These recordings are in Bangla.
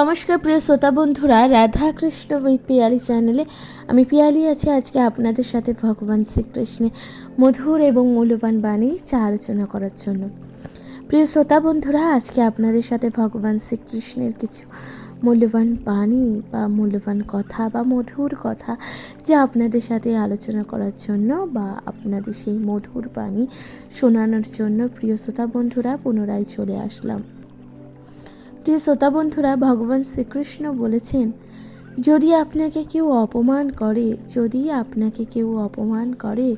নমস্কার প্রিয় শ্রোতা বন্ধুরা, রাধা কৃষ্ণ উইথ পিয়ালি চ্যানেলে আমি পিয়ালি আছি। আজকে আপনাদের সাথে ভগবান শ্রীকৃষ্ণের মধুর এবং মূল্যবান বাণী চা আলোচনা করার জন্য। প্রিয় শ্রোতা বন্ধুরা, আজকে আপনাদের সাথে ভগবান শ্রীকৃষ্ণের কিছু মূল্যবান বাণী বা মূল্যবান কথা বা মধুর কথা যা আপনাদের সাথে আলোচনা করার জন্য বা আপনাদের সেই মধুর বাণী শোনানোর জন্য প্রিয় শ্রোতা বন্ধুরা, পুনরায় চলে আসলাম। প্রিয় শ্রোতা বন্ধুরা, ভগবান শ্রীকৃষ্ণ বলেছেন, যদি আপনাকে কেউ অপমান করে, যদি আপনাকে কেউ অপমান করে,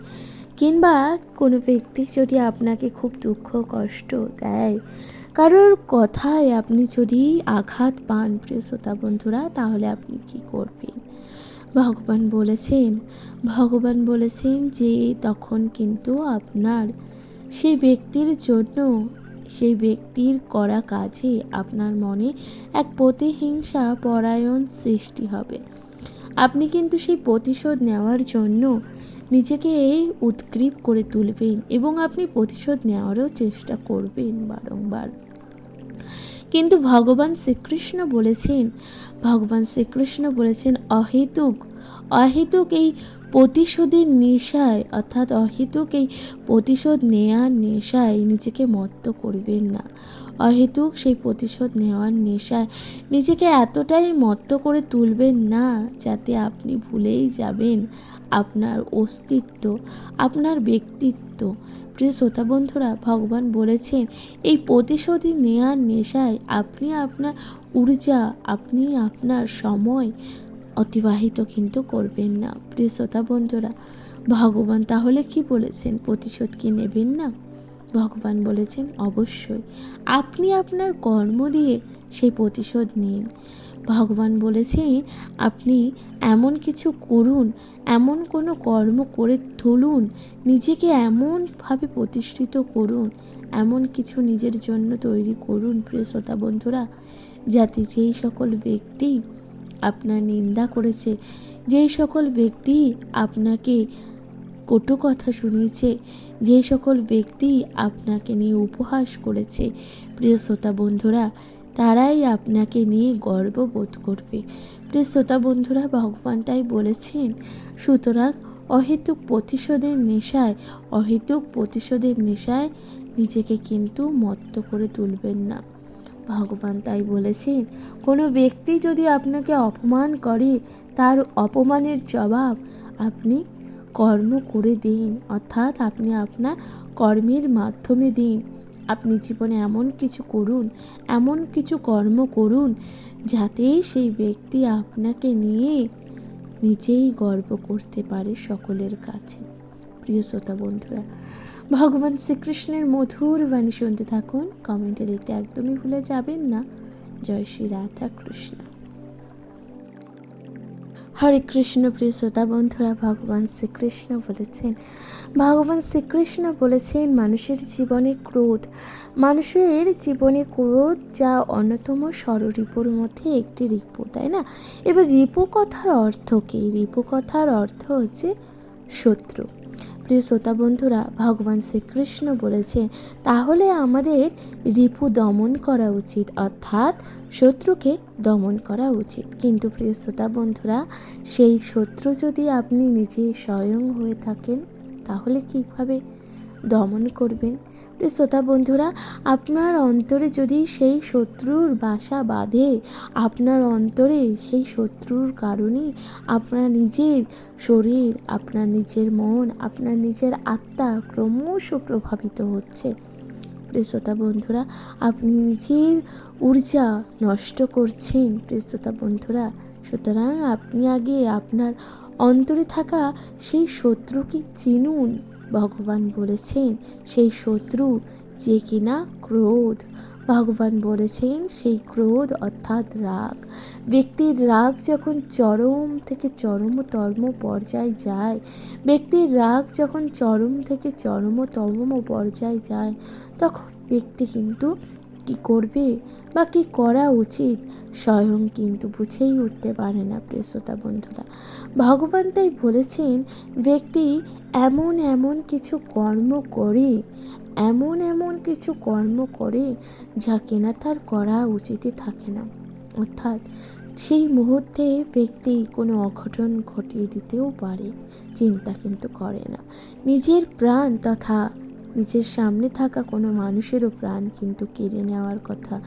কিংবা কোনো ব্যক্তি যদি আপনাকে খুব দুঃখ, কষ্ট দেয়, কারোর কথায় আপনি যদি আঘাত পান, প্রিয় শ্রোতা বন্ধুরা, তাহলে আপনি কি করবেন? ভগবান বলেছেন ভগবান বলেছেন যে তখন কিন্তু আপনার সেই ব্যক্তির জন্য সেই ব্যক্তির করা কাজে আপনার মনে এক প্রতিহিংসা পরায়ণ সৃষ্টি হবে। আপনি কিন্তু সেই প্রতিশোধ নেওয়ার জন্য নিজেকে এই উৎগ্রীব করে তুলবেন এবং আপনি প্রতিশোধ নেওয়ারও চেষ্টা করবেন বারংবার। কিন্তু ভগবান শ্রীকৃষ্ণ বলেছেন, ভগবান শ্রীকৃষ্ণ বলেছেন, অহেতুক অহেতুক এই প্রতিশোধের নেশায়, অর্থাৎ অহেতুক এই প্রতিশোধ নেয়ার নেশায় নিজেকে মত্ত করবেন না। অহেতুক সেই প্রতিশোধ নেওয়ার নেশায় নিজেকে এতটাই মত্ত করে তুলবেন না যাতে আপনি ভুলেই যাবেন আপনার অস্তিত্ব, আপনার ব্যক্তিত্ব। প্রিয় শ্রোতা বন্ধুরা, ভগবান বলেছেন, এই প্রতিশোধী নেয়ার নেশায় আপনি আপনার ঊর্জা, আপনি আপনার সময় অতিবাহিত কিন্তু করবেন না। প্রিয় শ্রোতা বন্ধুরা, ভগবান তাহলে কি বলেছেন? প্রতিশোধ কি নেবেন না? ভগবান বলেছেন, অবশ্যই। আপনি আপনার কর্ম দিয়ে সেই প্রতিশোধ নিন। ভগবান বলেছেন, আপনি এমন কিছু করুন, এমন কোনো কর্ম করে তুলুন, নিজেকে এমনভাবে প্রতিষ্ঠিত করুন, এমন কিছু নিজের জন্য তৈরি করুন। প্রিয় শ্রোতা বন্ধুরা, যাতে যেই সকল ব্যক্তি আপনার নিন্দা করেছে। যেই সকল ব্যক্তি আপনাকে কটু কথা শুনিয়েছে, যে সকল ব্যক্তি আপনাকে নিয়ে উপহাস করেছে, প্রিয় শ্রোতা বন্ধুরা, তারাই আপনাকে নিয়ে গর্ববোধ করবে। প্রিয় শ্রোতা বন্ধুরা, ভগবান তাই বলেছেন, সুতরাং অহেতুক প্রতিশোধের নেশায়, অহেতুক প্রতিশোধের নেশায় নিজেকে কিন্তু মত্ত করে তুলবেন না। ভগবান তাই বলেছেন, কোনো ব্যক্তি যদি আপনাকে অপমান করে, তার অপমানের জবাব আপনি কর্ম করে দিন, অর্থাৎ আপনি আপনার কর্মের মাধ্যমে দিন। আপনি জীবনে এমন কিছু করুন, এমন কিছু কর্ম করুন, যাতে সেই ব্যক্তি আপনাকে নিয়ে নিজেই গর্ব করতে পারে সকলের কাছে। প্রিয় শ্রোতা বন্ধুরা ভগবান শ্রীকৃষ্ণের মধুর বাণী শুনতে থাকুন। কমেন্টে লিখতে একদমই ভুলে যাবেন না। জয় শ্রী রাধা কৃষ্ণ। হরে কৃষ্ণ প্রিয় শ্রোতা বন্ধুরা, ভগবান শ্রীকৃষ্ণ বলেছেন, ভগবান শ্রীকৃষ্ণ বলেছেন, মানুষের জীবনে ক্রোধ, মানুষের জীবনে ক্রোধ যা অন্যতম ষড়রিপুর মধ্যে একটি রিপু, তাই না? এবার রিপু কথার অর্থ কী? রিপু কথার অর্থ হচ্ছে শত্রু। প্রিয় শ্রোতা বন্ধুরা, ভগবান শ্রীকৃষ্ণ বলেছে তাহলে আমাদের রিপু দমন করা উচিত, অর্থাৎ শত্রুকে দমন করা উচিত। কিন্তু প্রিয় শ্রোতা বন্ধুরা, সেই শত্রু যদি আপনি নিজে স্বয়ং হয়ে থাকেন, তাহলে কীভাবে দমন করবেন? শ্রোতা বন্ধুরা, আপনার অন্তরে যদি সেই শত্রুর বাসা বাঁধে, আপনার অন্তরে সেই শত্রুর কারণে আপনার নিজের শরীর, আপনার নিজের মন, আপনার নিজের আত্মা ক্রমশ প্রভাবিত হচ্ছে। প্রিয় শ্রোতা বন্ধুরা, আপনি নিজের ঊর্জা নষ্ট করছেন। প্রিয় শ্রোতা বন্ধুরা, সুতরাং আপনি আগে আপনার অন্তরে থাকা সেই শত্রুকে চিনুন। ভগবান বলেছেন, সেই শত্রু যে কিনা ক্রোধ। ভগবান বলেছেন, সেই ক্রোধ অর্থাৎ রাগ। ব্যক্তির রাগ যখন চরম থেকে চরমতম পর্যায়ে যায়, ব্যক্তির রাগ যখন চরম থেকে চরমতম পর্যায়ে যায়, তখন ব্যক্তি কিন্তু কি করবে বা কী করা উচিত? স্বয়ং কিন্তু বুঝেই উঠতে পারে না প্রিয় শ্রোতা বন্ধুরা। ভগবান তাই বলেছেন, ব্যক্তি এমন এমন কিছু কর্ম করে, এমন এমন কিছু কর্ম করে যা কিনা তার করা উচিতই থাকে না। অর্থাৎ সেই মুহূর্তে ব্যক্তি কোনো অঘটন ঘটিয়ে দিতেও পারে, চিন্তা কিন্তু করে না। নিজের প্রাণ তথা নিজের সামনে থাকা কোনো মানুষেরও প্রাণ কিন্তু কেড়ে নেওয়ার কথা।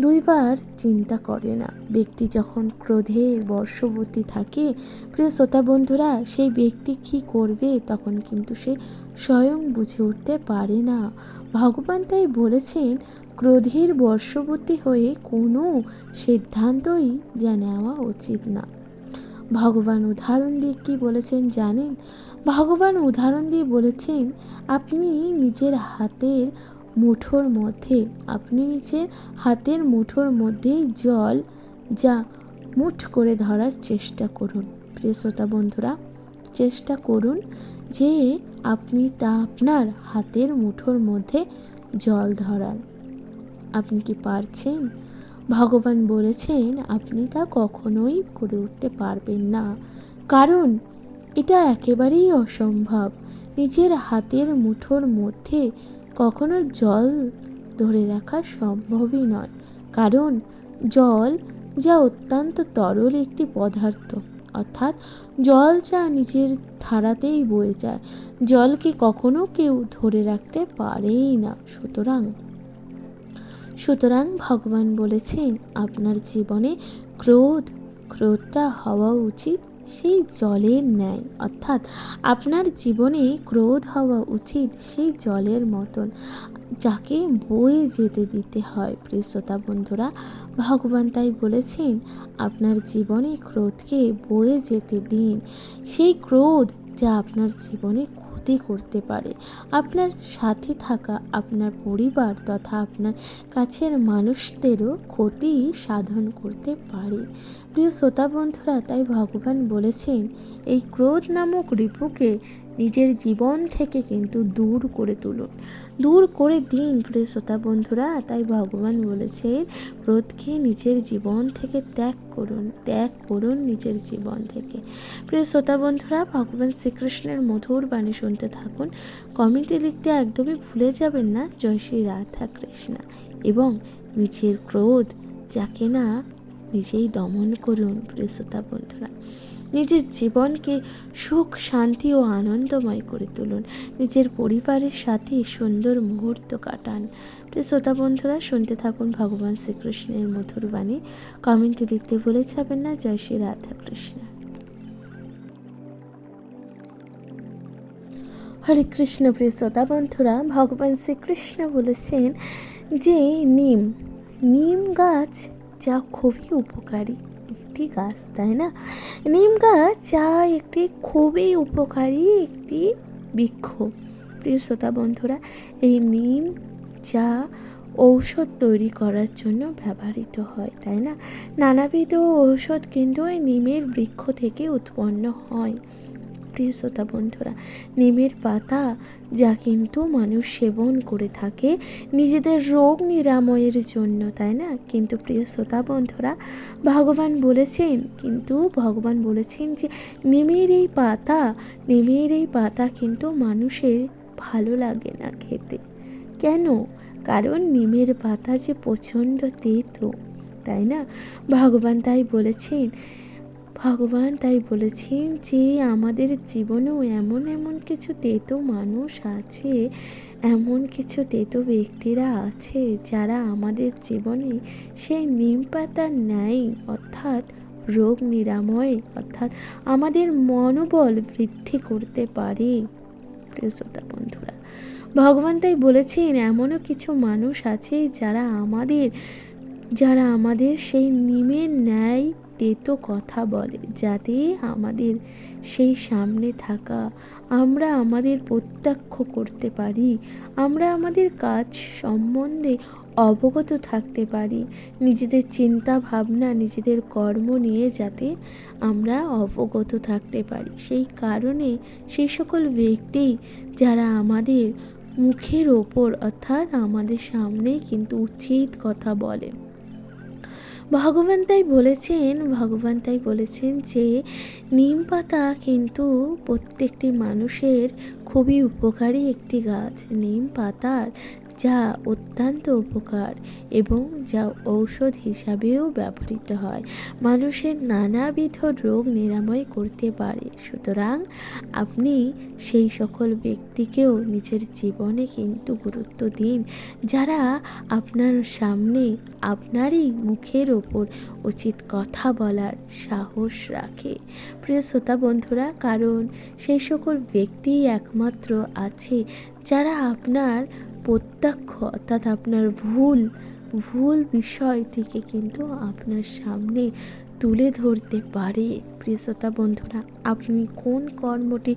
দুইবার চিন্তা করে না। ব্যক্তি যখন ক্রোধে বর্ষবর্তী থাকে, প্রিয় শ্রোতা বন্ধুরা, সেই ব্যক্তি কী করবে তখন কিন্তু সে স্বয়ং বুঝে উঠতে পারে না। ভগবান তাই বলেছেন, ক্রোধের বর্ষবর্তী হয়ে কোনো সিদ্ধান্তই যা নেওয়া উচিত না। ভগবান উদাহরণ দিয়ে কী বলেছেন জানেন? ভগবান উদাহরণ দিয়ে বলেছেন, আপনি নিজের হাতের মুঠোর মধ্যে, আপনি নিজের হাতের মুঠোর মধ্যেই জল যা মুঠ করে ধরার চেষ্টা করুন। প্রিয় শ্রোতা বন্ধুরা, চেষ্টা করুন যে আপনি তা আপনার হাতের মুঠোর মধ্যে জল ধরার আপনি কি পারছেন? ভগবান বলেছেন, আপনি তা কখনোই করে উঠতে পারবেন না। কারণ এটা একেবারেই অসম্ভব। নিজের হাতের মুঠোর মধ্যে কখনো জল ধরে রাখা সম্ভবই নয়, কারণ জল যা অত্যন্ত তরল একটি পদার্থ। অর্থাৎ জল যা নিজের ধারাতেই বয়ে যায়, জলকে কখনো কেউ ধরে রাখতে পারেই না। সুতরাং সুতরাং ভগবান বলেছেন, আপনার জীবনে ক্রোধ, ক্রোধটা হওয়া উচিত সেই জলের ন্যায়, অর্থাৎ আপনার জীবনে ক্রোধ হওয়া উচিত সেই জলের মতন, যাকে বয়ে যেতে দিতে হয়। প্রিয়তা বন্ধুরা, ভগবান তাই বলেছেন, আপনার জীবনে ক্রোধকে বয়ে যেতে দিন। সেই ক্রোধ যা আপনার জীবনে ক্ষতি করতে পারে। আপনার সাথে থাকা আপনার পরিবার তথা আপনার কাছের মানুষদেরও ক্ষতি সাধন করতে পারে। প্রিয় শ্রোতা বন্ধুরা, তাই ভগবান বলেছেন, এই ক্রোধ নামক রিপুকে নিজের জীবন থেকে কিন্তু দূর করে তুলুন। দূর করে দিন, প্রিয় শ্রোতা বন্ধুরা। তাই ভগবান বলেছেন ক্রোধকে নিজের জীবন থেকে ত্যাগ করুন ত্যাগ করুন নিজের জীবন থেকে। প্রিয় শ্রোতা বন্ধুরা, ভগবান শ্রীকৃষ্ণের মধুর বাণী শুনতে থাকুন। কমেন্টে লিখতে একদমই ভুলে যাবেন না, জয় শ্রী রাধা কৃষ্ণা। এবং নিজের ক্রোধ যাকে না নিজেই দমন করুন, প্রিয় শ্রোতা বন্ধুরা। নিজের জীবনকে সুখ, শান্তি ও আনন্দময় করে তুলুন। নিজের পরিবারের সাথে সুন্দর মুহূর্ত কাটান। প্রিয় শ্রোতা বন্ধুরা, শুনতে থাকুন ভগবান শ্রীকৃষ্ণের মধুর বাণী। কমেন্টে লিখতে ভুলে যাবেন না। জয় শ্রী রাধা কৃষ্ণ হরে কৃষ্ণ, প্রিয় শ্রোতা বন্ধুরা, ভগবান শ্রীকৃষ্ণ বলেছেন যে নিম নিম গাছ যা খুবই উপকারী। একটি গাছ, তাই না? নিম গাছ যা একটি খুবই উপকারী একটি বৃক্ষ। প্রিয় শ্রোতা বন্ধুরা, এই নিম চা ঔষধ তৈরি করার জন্য ব্যবহৃত হয়, তাই না? নানাবিধ ঔষধ কিন্তু এই নিমের বৃক্ষ থেকে উৎপন্ন হয়। প্রিয় শ্রোতা বন্ধুরা, নিমের পাতা যা কিন্তু মানুষ সেবন করে থাকে নিজেদের রোগ নিরাময়ের জন্য, তাই না? কিন্তু প্রিয় শ্রোতা বন্ধুরা, ভগবান বলেছেন, কিন্তু ভগবান বলেছেন যে নিমের এই পাতা, নিমের এই পাতা কিন্তু মানুষের ভালো লাগে না খেতে। কেন? কারণ নিমের পাতা যে প্রচণ্ড তেতো, তাই না? ভগবান তাই বলেছেন ভগবান তাই বলেছেন যে আমাদের জীবনেও এমন এমন কিছু তেতো মানুষ আছে, এমন কিছু তেতো ব্যক্তিরা আছে যারা আমাদের জীবনে সেই নিম পাতার ন্যায় অর্থাৎ রোগ নিরাময়, অর্থাৎ আমাদের মনোবল বৃদ্ধি করতে পারে। শ্রোতা বন্ধুরা, ভগবান তাই বলেছেন এমনও কিছু মানুষ আছে যারা আমাদের যারা আমাদের সেই নিমের ন্যায় তেতো কথা বলে, যাতে আমাদের সেই সামনে থাকা, আমরা আমাদের প্রত্যক্ষ করতে পারি, আমরা আমাদের কাজ সম্বন্ধে অবগত থাকতে পারি, নিজেদের চিন্তা ভাবনা নিজেদের কর্ম নিয়ে যাতে আমরা অবগত থাকতে পারি। সেই কারণে সেই সকল ব্যক্তি যারা আমাদের মুখের ওপর অর্থাৎ আমাদের সামনেই কিন্তু উচিত কথা বলে। ভগবান তাই বলেছেন, ভগবান তাই বলেছেন যে নিম পাতা কিন্তু প্রত্যেকটি মানুষের খুবই উপকারী একটি গাছ। নিম পাতার যা অত্যন্ত উপকার এবং যা ঔষধ হিসাবেও ব্যবহৃত হয়। মানুষের নানাবিধ রোগ নিরাময় করতে পারে। সুতরাং আপনি সেই সকল ব্যক্তিকেও নিজের জীবনে কিন্তু গুরুত্ব দিন। যারা আপনার সামনে আপনারই মুখের ওপর উচিত কথা বলার সাহস রাখে। প্রিয় শ্রোতা বন্ধুরা, কারণ সেই সকল ব্যক্তিই একমাত্র আছে যারা আপনার প্রত্যক্ষ, অর্থাৎ আপনার ভুল ভুল বিষয়টিকে কিন্তু আপনার সামনে তুলে ধরতে পারে। প্রিয়তা বন্ধুরা, আপনি কোন কর্মটি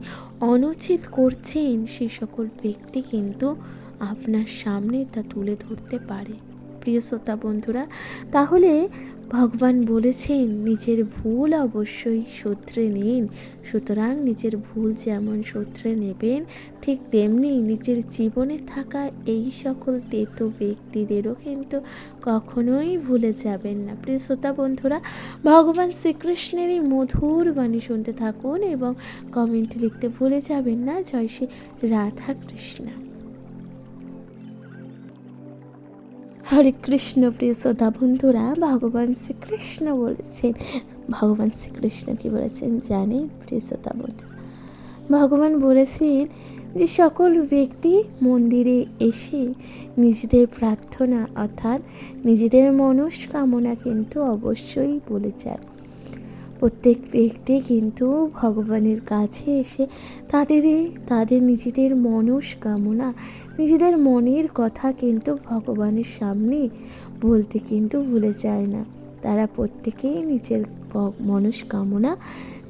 অনুচিত করছেন, সে সকল ব্যক্তি কিন্তু আপনার সামনে তা তুলে ধরতে পারে। প্রিয় শ্রোতা বন্ধুরা, তাহলে ভগবান বলেছেন নিজের ভুল অবশ্যই শুধরে নিন। সুতরাং নিজের ভুল যেমন শুধরে নেবেন, ঠিক তেমনি নিজের জীবনে থাকা এই সকল তেতো ব্যক্তিদেরও কিন্তু কখনোই ভুলে যাবেন না। প্রিয় শ্রোতা বন্ধুরা, ভগবান শ্রীকৃষ্ণের এই মধুর বাণী শুনতে থাকুন এবং কমেন্ট লিখতে ভুলে যাবেন না, জয় শ্রী রাধা কৃষ্ণ হরে কৃষ্ণ প্রিয় শ্রোতা বন্ধুরা, ভগবান শ্রীকৃষ্ণ বলেছেন। ভগবান শ্রীকৃষ্ণ কি বলেছেন জানেন প্রিয় শ্রোতা বন্ধুরা? ভগবান বলেছেন যে সকল ব্যক্তি মন্দিরে এসে নিজেদের প্রার্থনা অর্থাৎ নিজেদের মনস্কামনা কিন্তু অবশ্যই বলে যায় প্রত্যেক ব্যক্তি কিন্তু ভগবানের কাছে এসে তাদের তাদের নিজেদের মনস্কামনা, নিজেদের মনের কথা কিন্তু ভগবানের সামনে বলতে কিন্তু ভুলে যায় না। তারা প্রত্যেকেই নিজের মনস্কামনা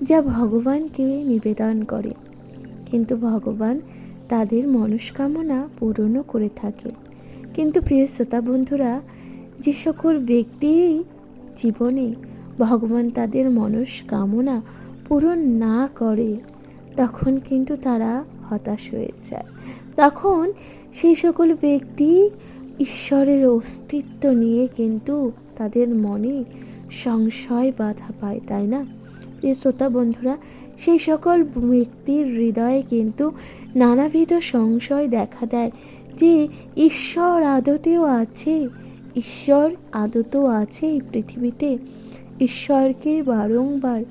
যা ভগবানকে নিবেদন করে। কিন্তু ভগবান তাদের মনস্কামনা পূরণও করে থাকে। কিন্তু প্রিয় শ্রোতা বন্ধুরা, যে সকল ব্যক্তির জীবনে ভগবান তাদের মনস্কামনা পূরণ না করে, তখন কিন্তু তারা হতাশ হয়ে যায়। তখন সেই সকল ব্যক্তি ঈশ্বরের অস্তিত্ব নিয়ে কিন্তু তাদের মনে সংশয় বাধা পায়, তাই না? প্রিয় শ্রোতা বন্ধুরা, সেই সকল ব্যক্তির হৃদয়ে কিন্তু নানাবিধ সংশয় দেখা দেয় যে ঈশ্বর আদতেও আছে, ঈশ্বর আদতেও আছে এই পৃথিবীতে। ঈশ্বরকে বারংবার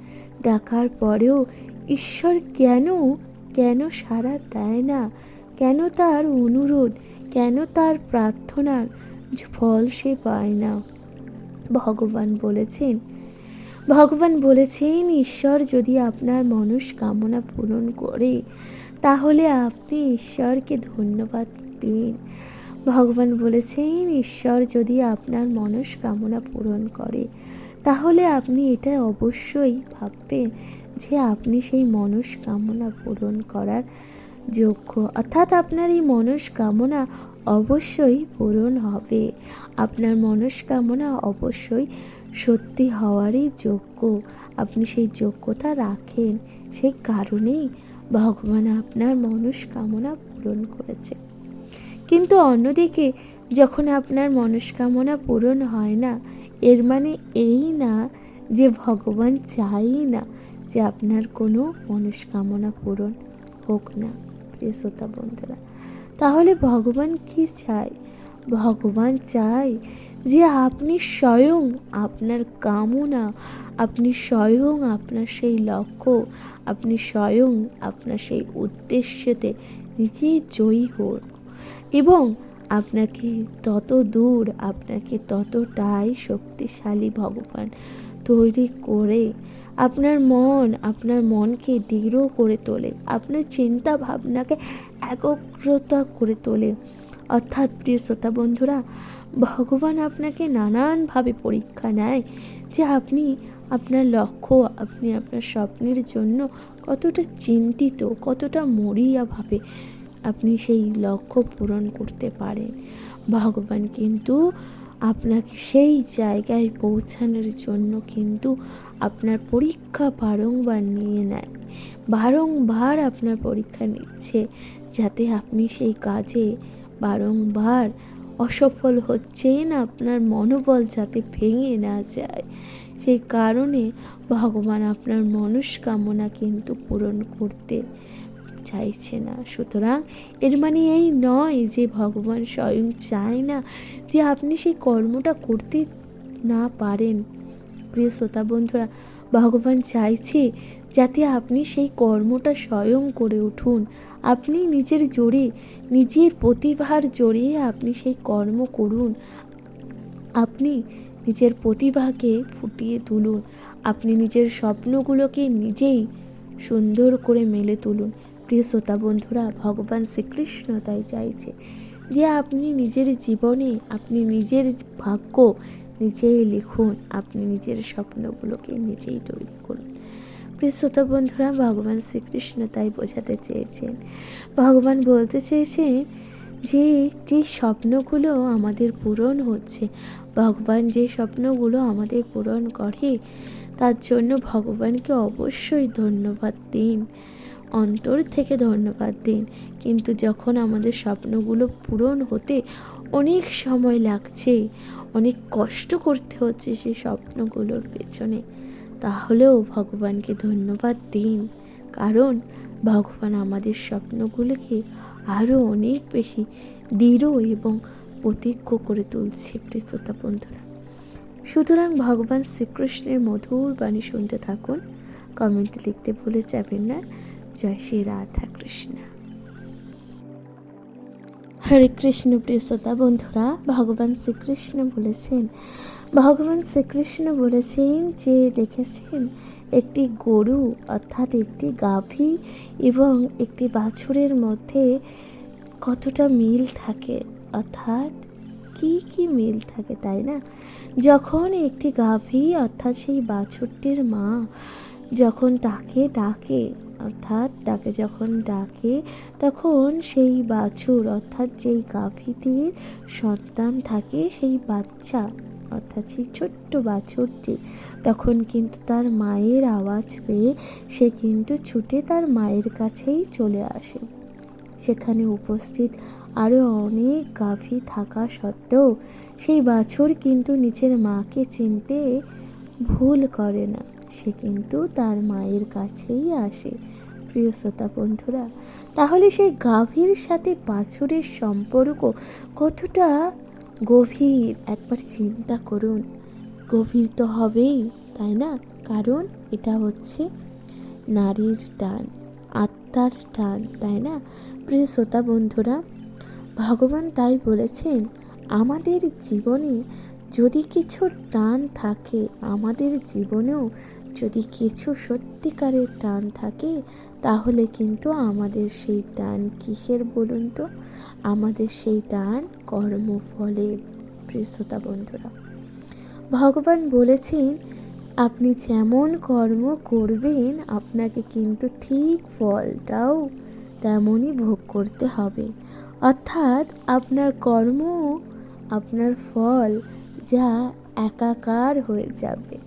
ডাকার পরেও ঈশ্বর কেন কেন সাড়া দেয় না? কেন তার অনুরোধ, কেন তার প্রার্থনার ফল সে পায় না? ভগবান বলেছেন ভগবান বলেছেন, ঈশ্বর যদি আপনার মনস্কামনা পূরণ করে, তাহলে আপনি ঈশ্বরকে ধন্যবাদ দিন। ভগবান বলেছেন, ঈশ্বর যদি আপনার মনস্কামনা পূরণ করে তাহলে আপনি এটা অবশ্যই ভাববেন যে আপনি সেই মনস্কামনা পূরণ করার যোগ্য। অর্থাৎ আপনার এই মনস্কামনা অবশ্যই পূরণ হবে। আপনার মনস্কামনা অবশ্যই সত্যি হওয়ারই যোগ্য। আপনি সেই যোগ্যতা রাখেন। সেই কারণেই ভগবান আপনার মনস্কামনা পূরণ করেছে। কিন্তু অন্যদিকে যখন আপনার মনস্কামনা পূরণ হয় না এর মানে এই না যে ভগবান চাই না যে আপনার কোনো মনস্কামনা পূরণ হোক না, প্রিয় শ্রোতা বন্ধুরা। তাহলে ভগবান কি চায়? ভগবান চায় যে আপনি স্বয়ং আপনার কামনা, আপনি স্বয়ং আপনার সেই লক্ষ্য, আপনি স্বয়ং আপনার সেই উদ্দেশ্যতে নিজেই জয়ী হোক। এবং আপনাকে তত দূর, আপনাকে ততটাই শক্তিশালী ভগবান তৈরি করে আপনার মন, আপনার মনকে দৃঢ় করে তোলে, আপনার চিন্তা ভাবনাকে একগ্রতা করে তোলে। অর্থাৎ প্রিয় শ্রোতা বন্ধুরা, ভগবান আপনাকে নানানভাবে পরীক্ষা নেয় যে আপনি আপনার লক্ষ্য, আপনি আপনার স্বপ্নের জন্য কতটা চিন্তিত, কতটা মরিয়াভাবে আপনি সেই লক্ষ্য পূরণ করতে পারেন ভগবান কিন্তু আপনাকে সেই জায়গায় পৌঁছানোর জন্য কিন্তু আপনার পরীক্ষা বারংবার নিয়ে নেয়। বারংবার আপনার পরীক্ষা নিচ্ছে যাতে আপনি সেই কাজে বারংবার অসফল হচ্ছেন, আপনার মনোবল যাতে ভেঙে না যায়। সেই কারণে ভগবান আপনার মনস্কামনা কিন্তু পূরণ করতে চাইছে না। সুতরাং এর মানে এই নয় যে ভগবান স্বয়ং চায় না যে আপনি সেই কর্মটা করতে না পারেন। প্রিয় শ্রোতা বন্ধুরা, ভগবান চাইছে যাতে আপনি সেই কর্মটা স্বয়ং করে উঠুন। আপনি নিজের জোরে, নিজের প্রতিভার জোরে আপনি সেই কর্ম করুন। আপনি নিজের প্রতিভাকে ফুটিয়ে তুলুন। আপনি নিজের স্বপ্নগুলোকে নিজেই সুন্দর করে মেলে তুলুন। প্রিয় শ্রোতা বন্ধুরা, ভগবান শ্রীকৃষ্ণ তাই চাইছে যে আপনি নিজের জীবনে, আপনি নিজের ভাগ্য নিজেই লিখুন, আপনি নিজের স্বপ্নগুলোকে নিজেই তৈরি করুন। প্রিয় শ্রোতা বন্ধুরা, ভগবান শ্রীকৃষ্ণ তাই বোঝাতে চেয়েছেন। ভগবান বলতে চেয়েছেন যে যে স্বপ্নগুলো আমাদের পূরণ হচ্ছে, ভগবান যে স্বপ্নগুলো আমাদের পূরণ করে, তার জন্য ভগবানকে অবশ্যই ধন্যবাদ দিন। অন্তর থেকে ধন্যবাদ দিন। কিন্তু যখন আমাদের স্বপ্নগুলো পূরণ হতে অনেক সময় লাগছে, অনেক কষ্ট করতে হচ্ছে সেই স্বপ্নগুলোর পেছনে, তাহলেও ভগবানকে ধন্যবাদ দিন। কারণ ভগবান আমাদের স্বপ্নগুলোকে আরও অনেক বেশি দৃঢ় এবং প্রতিজ্ঞ করে তুলছে প্রিয়তা বন্ধুরা। সুতরাং ভগবান শ্রীকৃষ্ণের মধুর বাণী শুনতে থাকুন। কমেন্টে লিখতে ভুলে যাবেন না। জয় শ্রী রাধা কৃষ্ণ। হরে কৃষ্ণ প্রিয় শ্রোতা বন্ধুরা, ভগবান শ্রীকৃষ্ণ বলেছেন, ভগবান শ্রীকৃষ্ণ বলেছেন যে দেখেছেন, একটি গরু অর্থাৎ একটি গাভী এবং একটি বাছুরের মধ্যে কতটা মিল থাকে? অর্থাৎ কি কি মিল থাকে তাই না? যখন একটি গাভী অর্থাৎ সেই বাছুরটির মা যখন তাকে ডাকে, অর্থাৎ তাকে যখন ডাকে, তখন সেই বাছুর, অর্থাৎ যেই গাভীটির সন্তান থাকে, সেই বাচ্চা, অর্থাৎ সেই ছোট্ট বাছুরটি, তখন কিন্তু তার মায়ের আওয়াজ পেয়ে সে কিন্তু ছুটে তার মায়ের কাছেই চলে আসে। সেখানে উপস্থিত আরও অনেক গাভী থাকা সত্ত্বেও সেই বাছুর কিন্তু নিজের মাকে চিনতে ভুল করে না। সে কিন্তু তার মায়ের কাছেই আসে। প্রিয় শ্রোতা বন্ধুরা, তাহলে সেই গাভীর সাথে বাছুরের সম্পর্ক কতটা গভীর? একবার চিন্তা করুন। গভীর তো হবেই, তাই না? কারণ এটা হচ্ছে নারীর টান, আত্মার টান, তাই না? প্রিয় শ্রোতা বন্ধুরা, ভগবান তাই বলেছেন, আমাদের জীবনে যদি কিছু টান থাকে, আমাদের জীবনেও যদি কিছু সত্যিকারের টান থাকে, তাহলে কিন্তু আমাদের সেই টান কিসের বলুন তো? আমাদের সেই টান কর্মফলের প্রিয়তা বন্ধুরা। ভগবান বলেছেন, আপনি যেমন কর্ম করবেন, আপনাকে কিন্তু ঠিক ফলটাও তেমনই ভোগ করতে হবে। অর্থাৎ আপনার কর্ম, আপনার ফল যা একাকার হয়ে যাবে।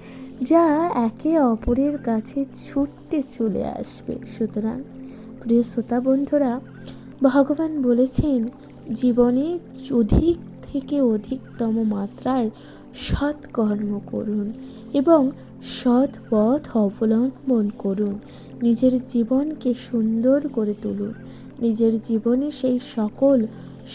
যা একে অপরের কাছে ছুটতে চলে আসবে। সুতরাং প্রিয় শ্রোতা বন্ধুরা, ভগবান বলেছেন, জীবনে অধিক থেকে অধিকতম মাত্রায় সৎকর্ম করুন এবং সৎ পথ অবলম্বন করুন। নিজের জীবনকে সুন্দর করে তুলুন। নিজের জীবনে সেই সকল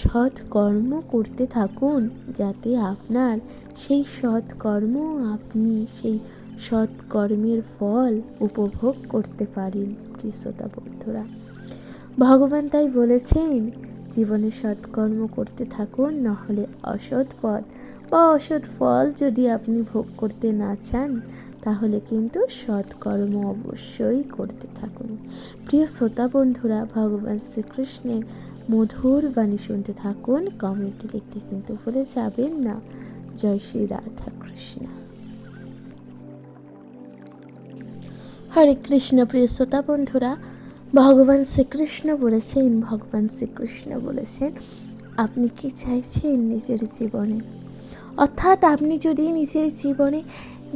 সৎ কর্ম করতে থাকুন যাতে আপনার সেই সৎ কর্ম আপনি সেই সৎ কর্মের ফল উপভোগ করতে পারেন কৃষ্ণতা বন্ধুরা। ভগবান তাই বলেছেন, জীবনে সৎকর্ম করতে থাকুন, নাহলে অসৎ পথ বা অসৎ ফল যদি আপনি ভোগ করতে না চান, তাহলে কিন্তু সৎকর্ম অবশ্যই করতে থাকুন। প্রিয় শ্রোতা বন্ধুরা, ভগবান শ্রীকৃষ্ণের মধুর বাণী শুনতে থাকুন, কমেন্টে লিখতে কিন্তু ভুলে যাবেন না। জয় শ্রী রাধা কৃষ্ণ। হরে কৃষ্ণ, প্রিয় শ্রোতা বন্ধুরা, ভগবান শ্রীকৃষ্ণ বলেছেন, ভগবান শ্রীকৃষ্ণ বলেছেন, আপনি কি চাইছেন নিজের জীবনে? অর্থাৎ আপনি যদি নিজের জীবনে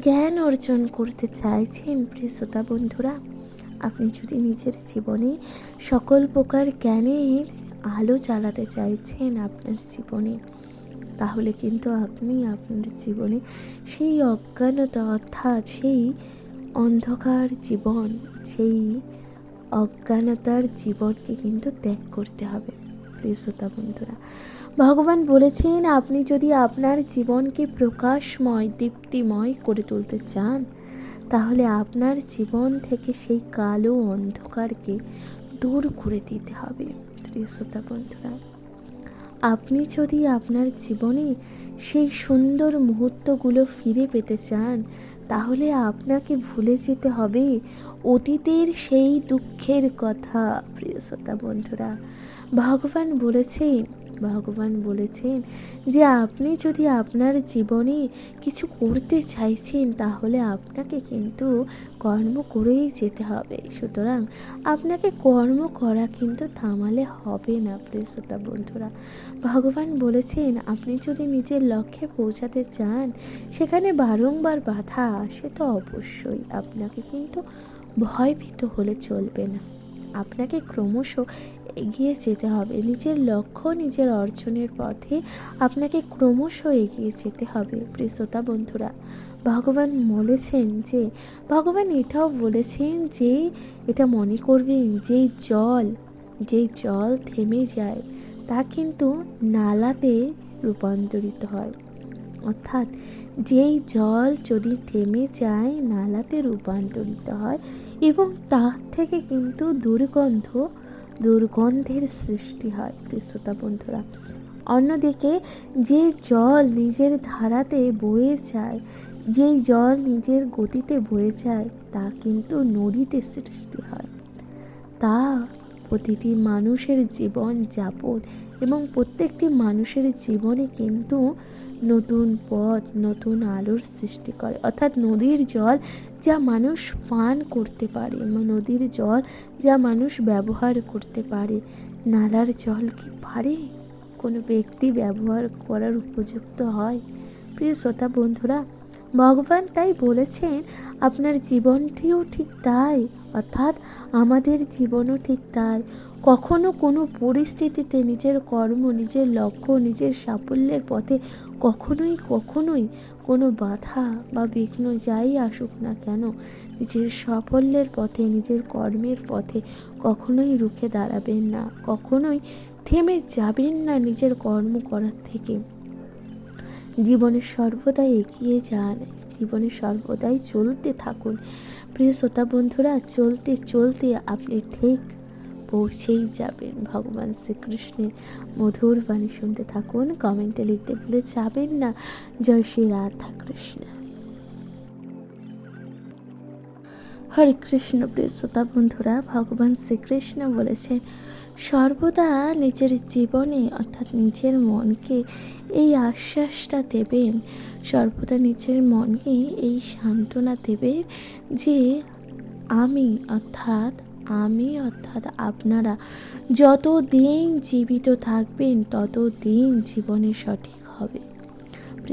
জ্ঞান অর্জন করতে চাইছেন, প্রিয় শ্রোতা বন্ধুরা, আপনি যদি নিজের জীবনে সকল প্রকার জ্ঞানের আলো জ্বালাতে চাইছেন আপনার জীবনে, তাহলে কিন্তু আপনি আপনার জীবনে সেই অজ্ঞানতা অর্থাৎ সেই অন্ধকার জীবন, সেই অজ্ঞানতার জীবনকে কিন্তু ত্যাগ করতে হবে। প্রিয় বন্ধুরা, ভগবান বলেছেন, আপনি যদি আপনার জীবনকে প্রকাশময়, দীপ্তিময় করে তুলতে চান, তাহলে আপনার জীবন থেকে সেই কালো অন্ধকারকে দূর করে দিতে হবে। প্রিয় শ্রোতা বন্ধুরা, আপনি যদি আপনার জীবনে সেই সুন্দর মুহূর্তগুলো ফিরে পেতে চান, তাহলে আপনাকে ভুলে যেতে হবে অতীতের সেই দুঃখের কথা, প্রিয় শ্রোতা বন্ধুরা। ভগবান বলেছেন ভগবান বলেছেন যে আপনি যদি আপনার জীবনে কিছু করতে চাইছেন, তাহলে আপনাকে কিন্তু কর্ম করেই যেতে হবে। সুতরাং আপনাকে কর্ম করা কিন্তু থামালে হবে না, প্রিয় শ্রোতা বন্ধুরা। ভগবান বলেছেন, আপনি যদি নিজের লক্ষ্যে পৌঁছাতে চান, সেখানে বারংবার বাধা আসে তো অবশ্যই। আপনাকে কিন্তু ভয়ভীত হলে চলবে না। আপনাকে ক্রমশ এগিয়ে যেতে হবে। নিজের লক্ষ্য, নিজের অর্জনের পথে আপনাকে ক্রমশ এগিয়ে যেতে হবে। প্রিয় শ্রোতা বন্ধুরা, ভগবান বলেছেন যে, ভগবান এটাও বলেছেন যে, এটা মনে করবেন যে জল যে জল থেমে যায়, তা কিন্তু নালাতে রূপান্তরিত হয়। অর্থাৎ যেই জল যদি থেমে যায়, নালাতে রূপান্তরিত হয় এবং তার থেকে কিন্তু দুর্গন্ধ দুর্গন্ধের সৃষ্টি হয় প্রিয়তা বন্ধুরা। অন্যদিকে, যে জল নিজের ধারাতে বয়ে যায়, যেই জল নিজের গতিতে বয়ে যায়, তা কিন্তু নদীতে সৃষ্টি হয়। তা প্রতিটি মানুষের জীবন যাপন এবং প্রত্যেকটি মানুষের জীবনে কিন্তু নতুন পথ, নতুন আলোর সৃষ্টি করে। অর্থাৎ নদীর জল যা মানুষ পান করতে পারে নদীর জল যা মানুষ ব্যবহার করতে পারে। নালার জল কি পারে? কোনো ব্যক্তি ব্যবহার করার উপযুক্ত হয়? প্রিয় শ্রোতা বন্ধুরা, ভগবান তাই বলেছেন, আপনার জীবনটিও ঠিক তাই, অর্থাৎ আমাদের জীবনও ঠিক তাই। কখনো কোনো পরিস্থিতিতে নিজের কর্ম, নিজের লক্ষ্য, নিজের সাফল্যের পথে কখনোই কখনোই কোনো বাধা বা বিঘ্ন যাই আসুক না কেন, নিজের সাফল্যের পথে, নিজের কর্মের পথে কখনোই রুখে দাঁড়াবেন না, কখনোই থেমে যাবেন না নিজের কর্ম করার থেকে। জীবনে সর্বদাই এগিয়ে যান জীবনে সর্বদাই চলতে থাকুন। প্রিয় শ্রোতা বন্ধুরা, চলতে চলতে আপনি ঠিক পৌঁছেই যাবেন। ভগবান শ্রীকৃষ্ণের মধুর বাণী শুনতে থাকুন, কমেন্টে লিখতে ভুলে যাবেন না। জয় শ্রী রাধা কৃষ্ণ। হরে কৃষ্ণ, প্রিয় শ্রোতা বন্ধুরা, ভগবান শ্রীকৃষ্ণ বলেছেন, সর্বদা নিজের জীবনে অর্থাৎ নিজের মনকে এই আশ্বাসটা দেবেন, সর্বদা নিজের মনকে এই সান্ত্বনা দেবেন যে আমি অর্থাৎ আমি অর্থাৎ আপনারা যত দিন জীবিত থাকবেন তত দিন জীবনে সঠিক হবে।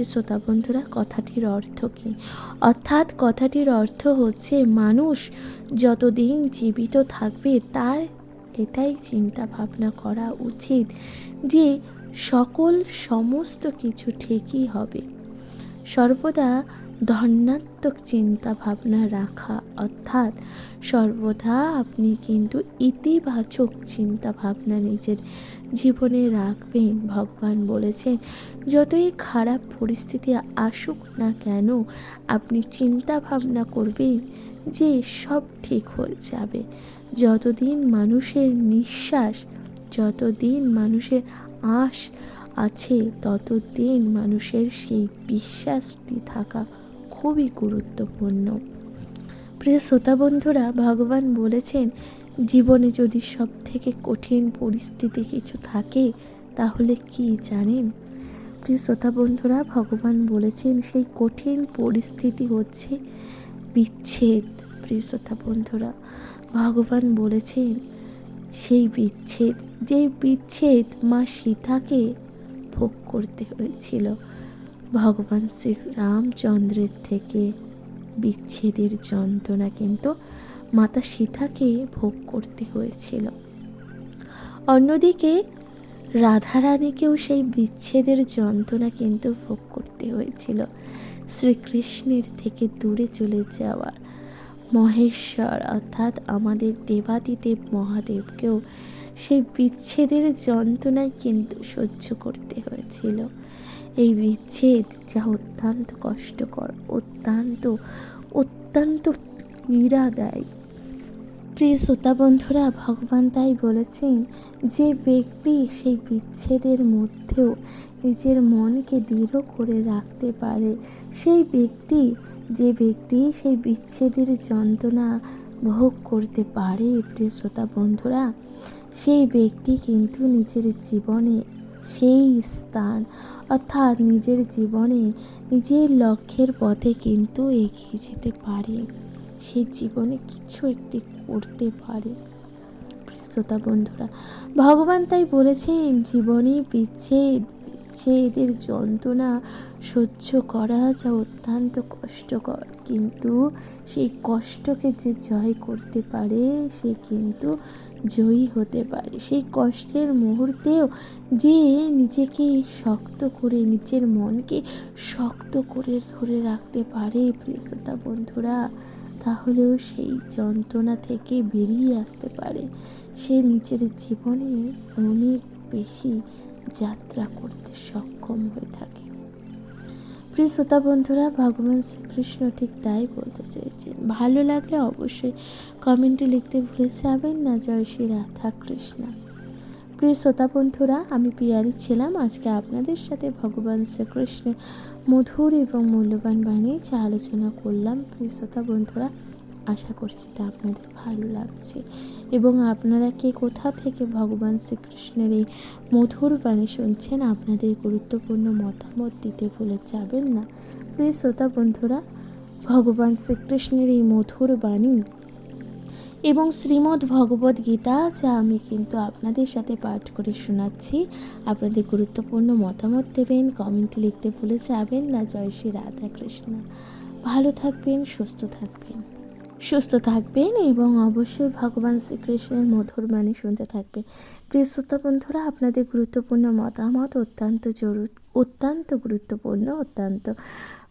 শ্রোতা বন্ধুরা, কথাটির অর্থ কী? অর্থাৎ কথাটির অর্থ হচ্ছে, মানুষ যতদিন জীবিত থাকবে, তার এটাই চিন্তা ভাবনা করা উচিত যে সকল সমস্ত কিছু ঠিকই হবে। সর্বদা ধনাত্মক চিন্তা ভাবনা রাখা, অর্থাৎ সর্বদা আপনি কিন্তু ইতিবাচক চিন্তা ভাবনা নিজের জীবনে রাখবেন। ভগবান বলেছেন, যতই খারাপ পরিস্থিতি আসুক না কেন, আপনি চিন্তা ভাবনা করবেন যে সব ঠিক হয়ে যাবে। যতদিন মানুষের নিঃশ্বাস, যতদিন মানুষের আশ আছে, ততদিন মানুষের সেই বিশ্বাসটি থাকা খুবই গুরুত্বপূর্ণ। প্রিয় শ্রোতা বন্ধুরা, ভগবান বলেছেন, জীবনে যদি সব থেকে কঠিন পরিস্থিতি কিছু থাকে, তাহলে কি জানেন? প্রিয় শ্রোতা বন্ধুরা, ভগবান বলেছেন, সেই কঠিন পরিস্থিতি হচ্ছে বিচ্ছেদ। প্রিয় শ্রোতা বন্ধুরা, ভগবান বলেছেন, সেই বিচ্ছেদ যে বিচ্ছেদ মা সীতাকে ভোগ করতে হয়েছিল ভগবান শ্রী রামচন্দ্রের থেকে বিচ্ছেদের যন্ত্রণা কিন্তু মাতা সীতাকে ভোগ করতে হয়েছিল। অন্যদিকে রাধারানীকেও সেই বিচ্ছেদের যন্ত্রণা কিন্তু ভোগ করতে হয়েছিল। শ্রীকৃষ্ণের থেকে দূরে চলে যাওয়ার মহেশ্বর অর্থাৎ আমাদের দেবাদিদেব মহাদেবকেও সেই বিচ্ছেদের যন্ত্রণায় কিন্তু সহ্য করতে হয়েছিল। এই বিচ্ছেদ যা অত্যন্ত কষ্টকর, অত্যন্ত অত্যন্ত পীড়া দেয় প্রিয় শ্রোতা বন্ধুরা, ভগবান তাই বলেছেন যে ব্যক্তি সেই বিচ্ছেদের মধ্যেও নিজের মনকে দৃঢ় করে রাখতে পারে, সেই ব্যক্তি, যে ব্যক্তি সেই বিচ্ছেদের যন্ত্রণা ভোগ করতে পারে। প্রিয় শ্রোতা বন্ধুরা, সেই ব্যক্তি কিন্তু নিজের জীবনে সেই স্থান। অর্থাৎ নিজের জীবনে নিজের লক্ষ্যের পথে কিন্তু এগিয়ে যেতে পারে। সে জীবনে কিছু একটি করতে পারে। শ্রোতা বন্ধুরা, ভগবান তাই বলেছেন, জীবনে বিচ্ছেদ এদের যন্ত্রণা সহ্য করা যা অত্যন্ত কষ্টকর। কিন্তু সেই কষ্টকে যে জয় করতে পারে, সে কিন্তু জয়ী হতে পারে। সেই কষ্টের মুহূর্তেও যে নিজেকে শক্ত করে, নিজের মনকে শক্ত করে ধরে রাখতে পারে, প্রিয় শ্রোতা বন্ধুরা, তাহলেও সেই যন্ত্রণা থেকে বেরিয়ে আসতে পারে। সে নিজের জীবনে অনেক বেশি যাত্রা করতে সক্ষম হয়ে থাকে। প্রিয় শ্রোতা বন্ধুরা, ভগবান শ্রীকৃষ্ণ ঠিক তাই বলতে চেয়েছেন। ভালো লাগলে অবশ্যই কমেন্টে লিখতে ভুলে যাবেন না। জয় শ্রী রাধা কৃষ্ণ। প্রিয় শ্রোতা বন্ধুরা, আমি পিয়ারি ছিলাম। আজকে আপনাদের সাথে ভগবান শ্রীকৃষ্ণের মধুর এবং মূল্যবান বাণী যা আলোচনা করলাম। প্রিয় শ্রোতা বন্ধুরা আশা করছি তা আপনাদের ভালো লাগছে। এবং আপনারা কে কোথা থেকে ভগবান শ্রীকৃষ্ণের এই মধুর বাণী শুনছেন, আপনাদের গুরুত্বপূর্ণ মতামত দিতে ভুলে যাবেন না। প্রিয় শ্রোতা বন্ধুরা, ভগবান শ্রীকৃষ্ণের এই মধুর বাণী এবং শ্রীমদ্ ভগবদ গীতা যা আমি কিন্তু আপনাদের সাথে পাঠ করে শোনাচ্ছি, আপনাদের গুরুত্বপূর্ণ মতামত দেবেন কমেন্টে লিখতে ভুলে যাবেন না। জয় শ্রী রাধা কৃষ্ণ ভালো থাকবেন, সুস্থ থাকবেন। সুস্থ থাকবেন এবং অবশ্যই ভগবান শ্রীকৃষ্ণের মধুর বাণী শুনতে থাকবেন। প্রিয় শ্রোতা বন্ধুরা, আপনাদের গুরুত্বপূর্ণ মতামত অত্যন্ত জরুর, অত্যন্ত গুরুত্বপূর্ণ, অত্যন্ত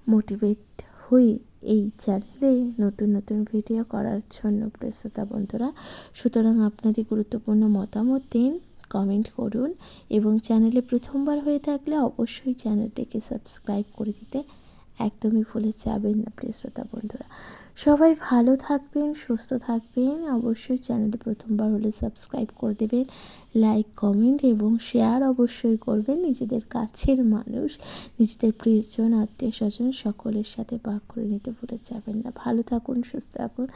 মোটিভেট হই এই চ্যানেলে নতুন নতুন ভিডিও করার জন্য প্রিয় শ্রোতা বন্ধুরা, সুতরাং আপনাদের গুরুত্বপূর্ণ মতামত দিন কমেন্ট করুন এবং চ্যানেলে প্রথমবার হয়ে থাকলে অবশ্যই চ্যানেলটিকে সাবস্ক্রাইব করে দিতে একদমই ভুলে যাবেন না প্রিয় শ্রোতা বন্ধুরা। সবাই ভালো থাকবেন, সুস্থ থাকবেন। অবশ্যই চ্যানেলে প্রথমবার হলে সাবস্ক্রাইব করে দেবেন, লাইক, কমেন্ট এবং শেয়ার অবশ্যই করবেন। নিজেদের কাছের মানুষ, নিজেদের প্রিয়জন আত্মীয় স্বজন সকলের সাথে ভাগ করে নিতে ভুলে যাবেন না। ভালো থাকুন, সুস্থ থাকুন।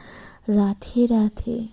রাধে রাধে।